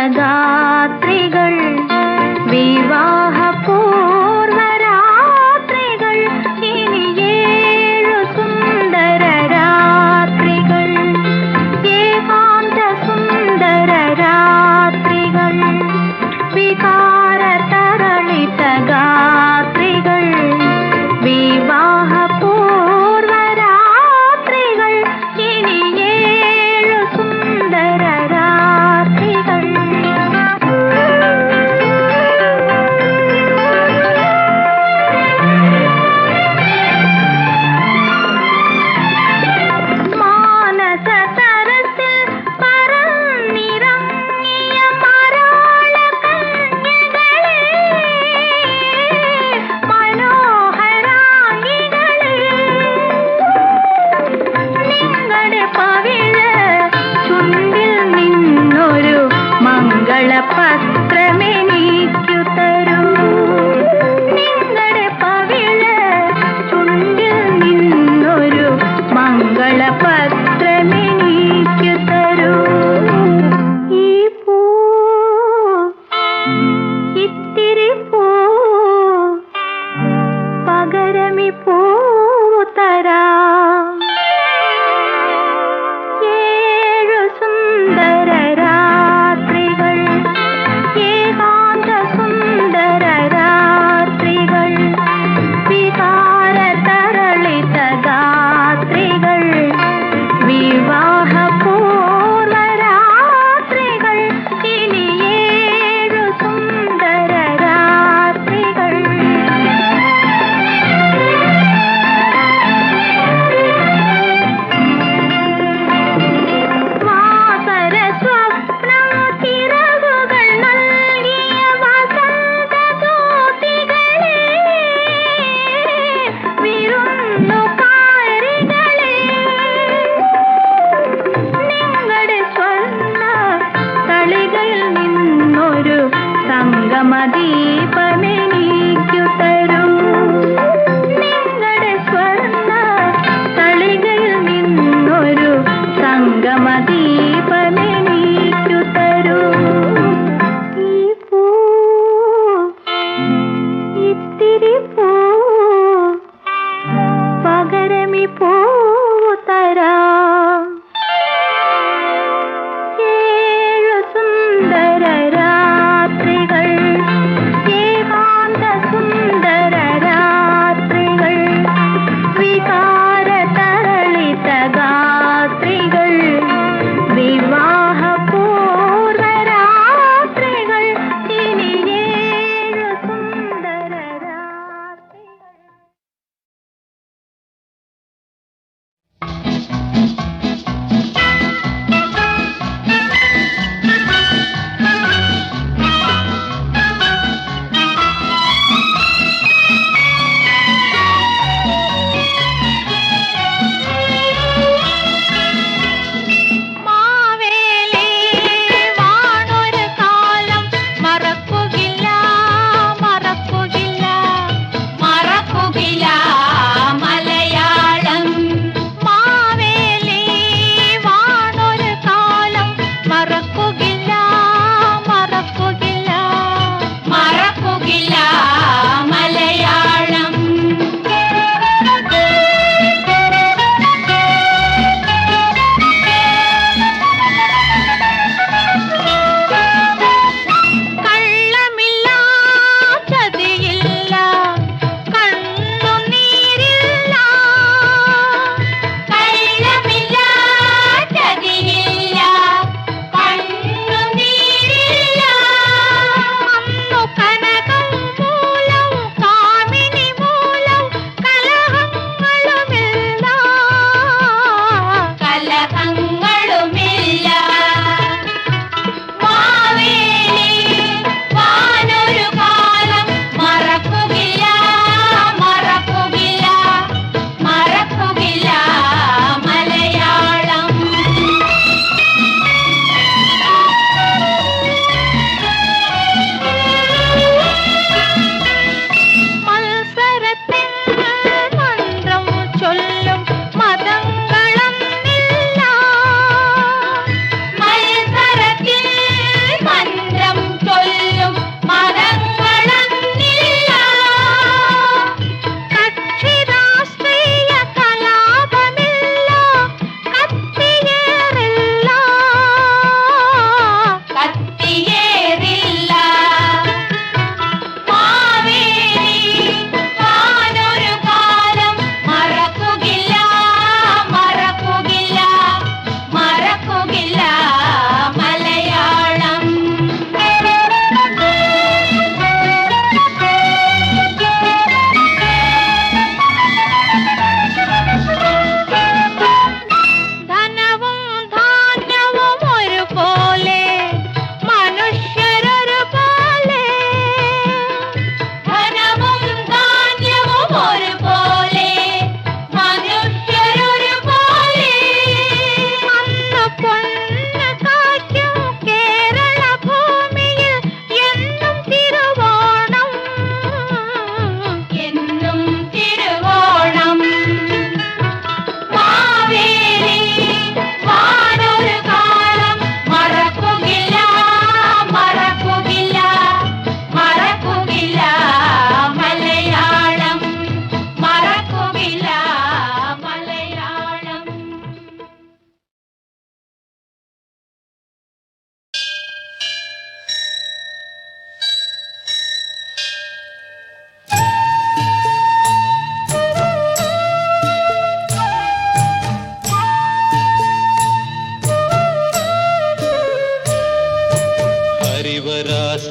सदा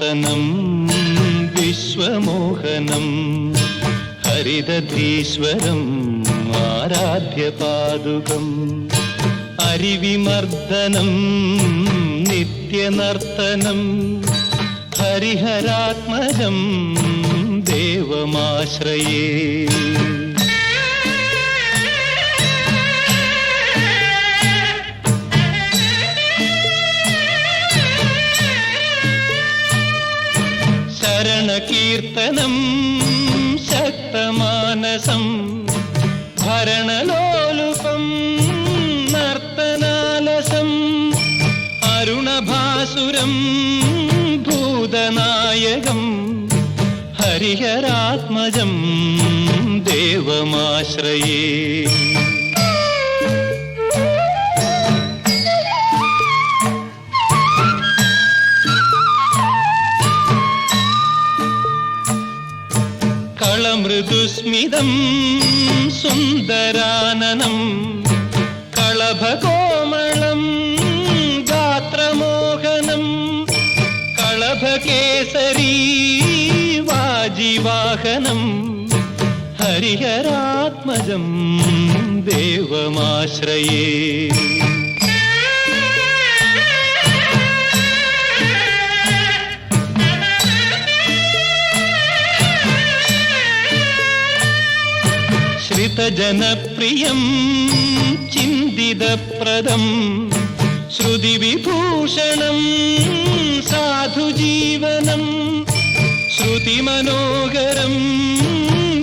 നൂതനം വിശ്വമോഹനം ഹരിതധീശ്വരം ആരാധ്യപാദുകം അരിവിമർദ്ദനം നിത്യനർത്തനം ഹരിഹരാത്മജം ദേവമാശ്രയേ. ശരണകീർത്തനം ശക്തമാനസം ഭരണലോലുപം നർത്തനാലസം അരുണഭാസുരം ഭൂതനായകം ഹരിഹരാത്മജം ദേവമാശ്രയേ. കളമൃദുസ്മിതം സുന്ദരാനനം കളഭകോമളം ഗാത്രമോഹനം കളഭകേസരീ വാജിവാഹനം ഹരിഹരാത്മജം ദേവമാശ്രയേ. ശ്രിതജനപ്രിയം ചിന്തിതപ്രദം ശ്രുതിവിഭൂഷണം സാധുജീവനം ശ്രുതിമനോഹരം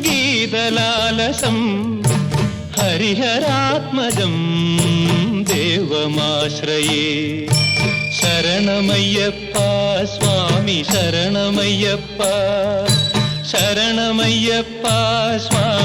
ഗീതലാലസം ഹരിഹരാത്മജം ദേവമാശ്രയേ ശരണമയ്യപ്പ സ്വാമി ശരണമയ്യപ്പ ശരണമയ്യപ്പ സ്വാമി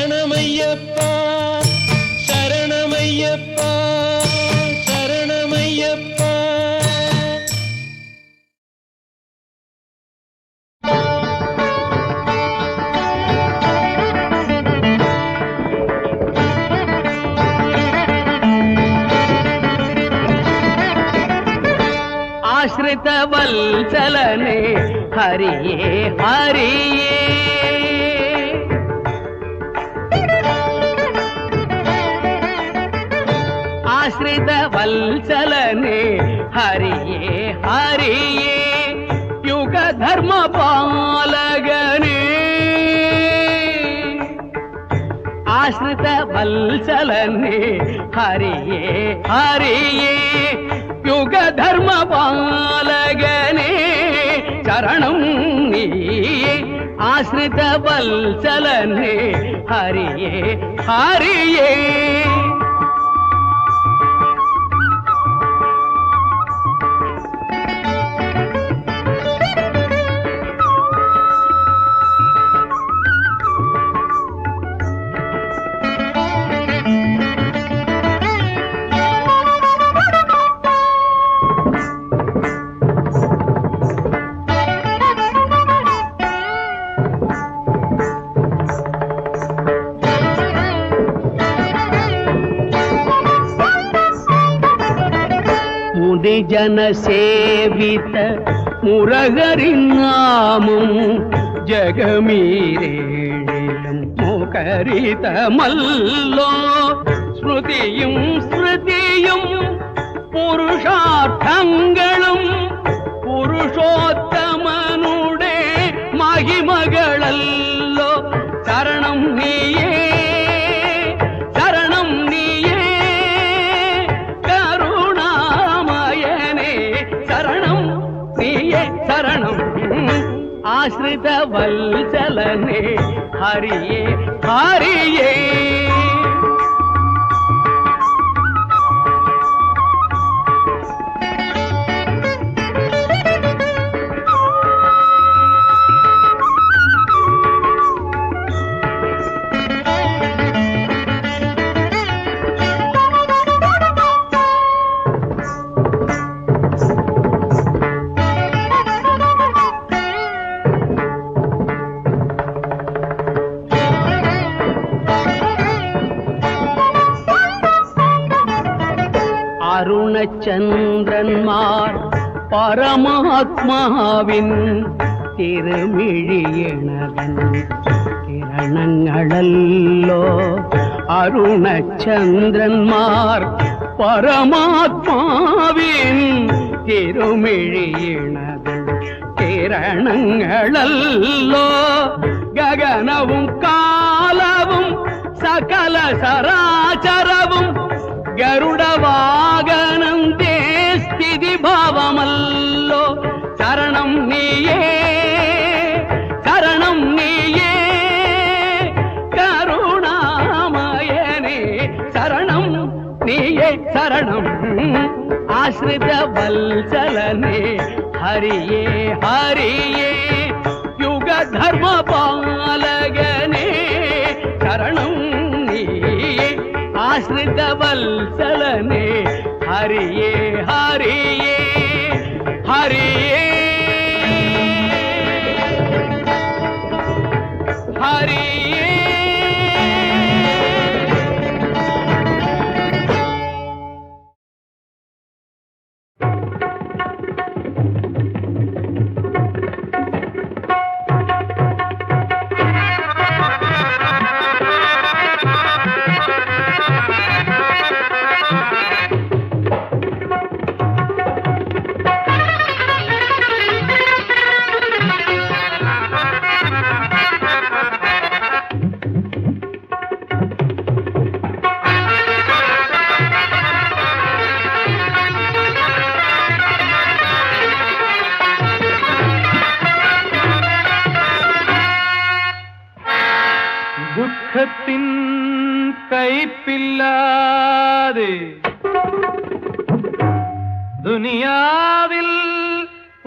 చలనే హరియే హరియే. ఆశ్రిత వల్చలనే హరియే హరియే. యుగ ధర్మ పాలగనే. ఆశ్రిత వల్చలనే హరియే హరియే. యుగ ధర్మ పాల శరణం నీయే ఆశ్రిత వల్సలనే హరియే హరియే ஜனசேவித முரகரின் நாமும் ஜகமீரேழிலும் முகரிதமல்லோ. ஸ்ருதியும் ஸ்ருதியும் புருஷார்த்தங்களும் புருஷோத்தமனுடைய மகிமகளல்லோ. சரணம் நீயே ఆశ్రిత వల్చలనే హరియే హరియే பூரணச்சந்திரன்மார் பரமாத்மாவின் திருமிழியணவன் கிரணங்களல்லோ. அருணச்சந்திரன்மார் பரமாத்மாவின் திருமிழியணவன் கிரணங்களல்லோ. ககனவும் காலவும் சகல சராச்சரவும் గరుడవాగనంతే స్థితి భావమల్లో శరణం నీయే శరణం నీయే. కరుణామయనే శరణం నీయే శరణం ఆశ్రిత వల్సలనే హరియే హరియే యుగ ధర్మ పాలగనే శరణం ஆசிரித வல்சலனே ஹரியே ஹரியே ஹரியே.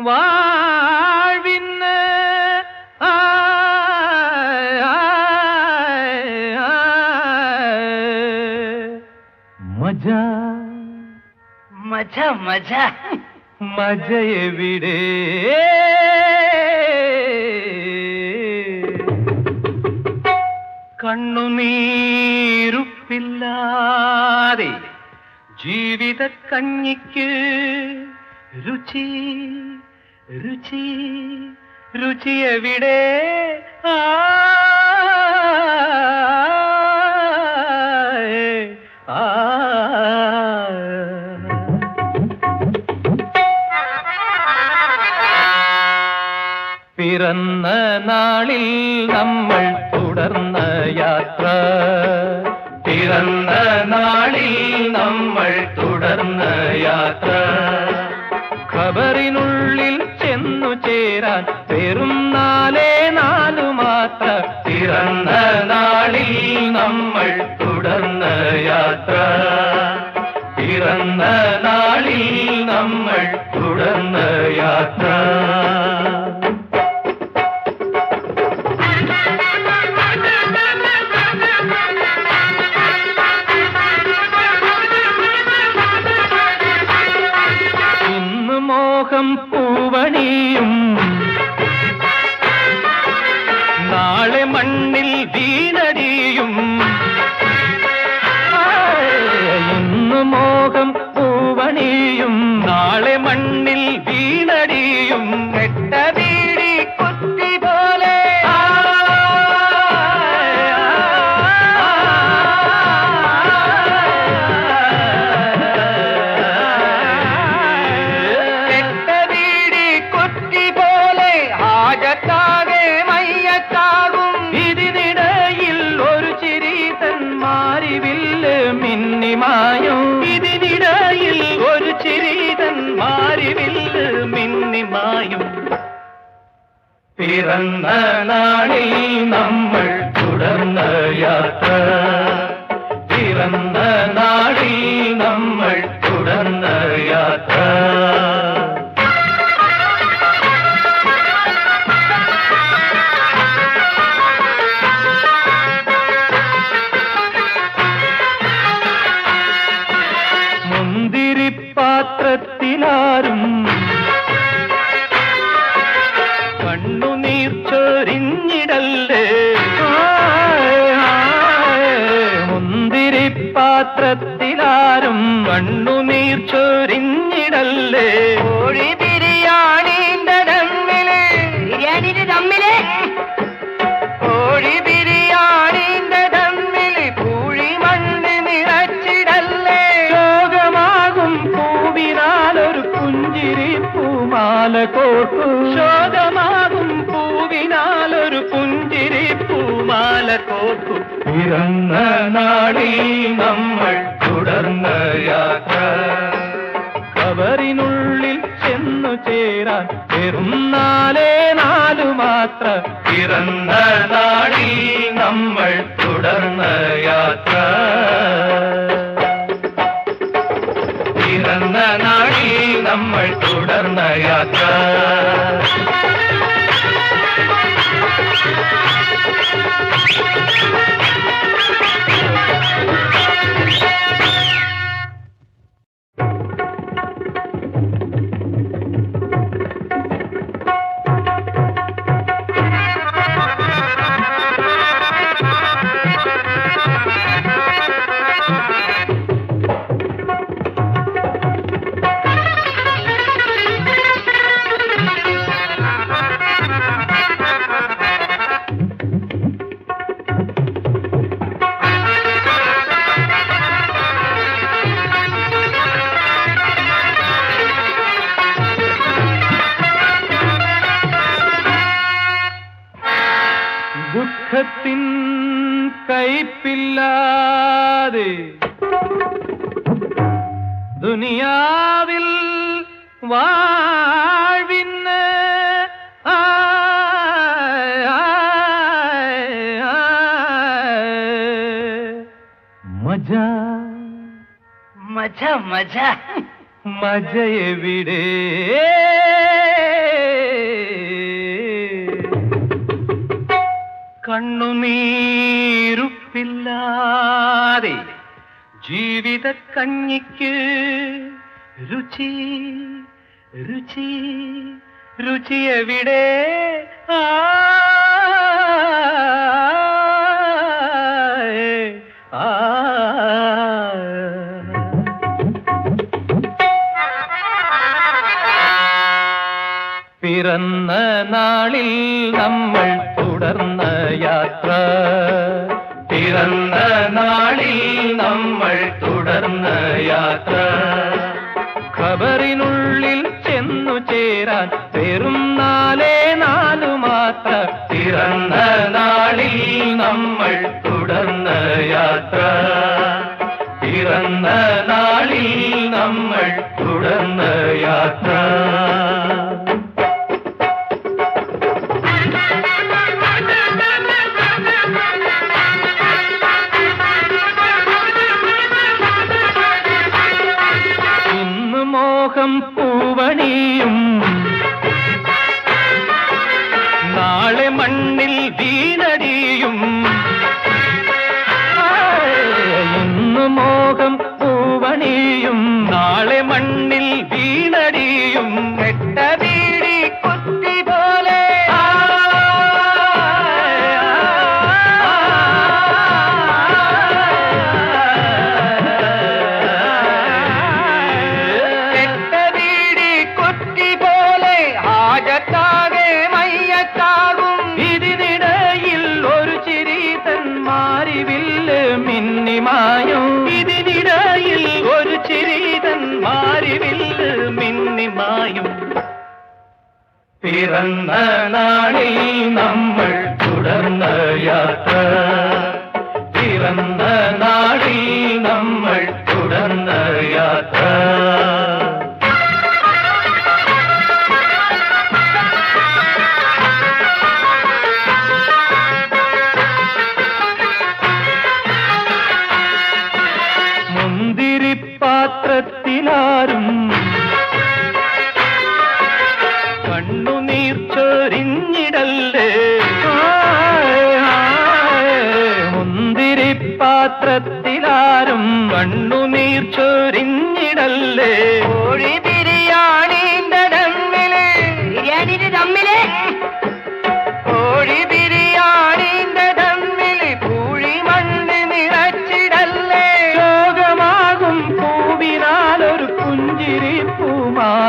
വാഴ്വിന്ന് ആയ് ആയ് ആയ്. മജ മജ മജ മജ എവിടെ കണ്ണുനീരുപ്പില്ലാതെ ജീവിത കഞ്ഞിക്ക് രുചി രുചി രുചി എവിടെ ആ. പിറന്ന നാളിൽ നമ്മൾ തുടർന്ന യാത്ര. പിറന്ന നാളിൽ നമ്മൾ തുടർന്ന യാത്ര. വെറും നാലേ നാലു മാത്ര. പിറന്ന നാളിൽ നമ്മൾ തുടർന്ന യാത്ര. പിറന്ന നാളിൽ നമ്മൾ തുടർന്ന യാത്ര. മോഹം പൂവണിയും മിന്നിമായും ഇതിനിടയിൽ ഒരു ചിരീതൻ മാറിവില്ല് മിന്നിമായും പിറന്ന നാളിൽ നമ്മൾ തുടർന്ന യാത്ര. മുന്തിരിപ്പാത്രത്തിലാരും കണ്ണുനീർ ചൊരിഞ്ഞിടല്ലേ? കോഴി ബിരിയാണിന്റെ തമ്മിൽ ബിരിയാണിന്റെ തമ്മിൽ കോഴി ബിരിയാണിന്റെ തമ്മിൽ പൂഴി മണ്ണ് നിറച്ചിടല്ലേ? ശോകമാകും പൂവിനാലൊരു പുഞ്ചിരി പൂമാല കോർത്തു ശോകമാകും പിറന്ന നാടി നമ്മൾ തുടർന്ന യാത്ര. കവറിനുള്ളിൽ ചെന്നു ചേരാൻ വെറും നാലേ നാലു മാത്ര. പിറന്ന നാടി നമ്മൾ തുടർന്ന യാത്ര. പിറന്ന നാടി നമ്മൾ തുടർന്ന യാത്ര. ആ, മജ മജ മജ മജ എവിടെ കണ്ണുനീരുപ്പില്ലാതെ ജീവിത കഞ്ഞിക്ക് രുചി രുചി രുചി എവിടെ? പിറന്ന നാളിൽ നമ്മൾ തുടർന്ന യാത്ര. പിറന്ന നാളിൽ നമ്മൾ തുടർന്ന യാത്ര. ഖബറിനുള്ളിൽ ചേരാൻ. വെറും നാലേ നാലു മാത്രം. പിറന്ന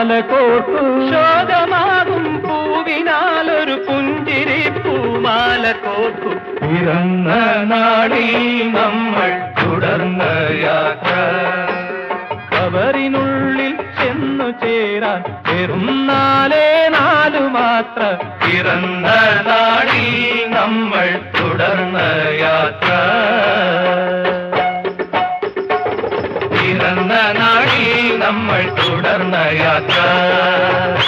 മാലകോർത്തു ശോകമാകും പൂവിനാൽ ഒരു പുഞ്ചിരി പൂമാല കോർത്തു പിറന്ന നാടിൽ നമ്മൾ തുടർന്ന യാത്ര. കവറിനുള്ളിൽ ചെന്നു ചേരാൻ വെറും നാലേ നാലു മാത്ര. പിറന്ന നാടിൽ നമ്മൾ തുടർന്ന യാത്ര. പിറന്ന നാടിൽ നമ്മൾ आया था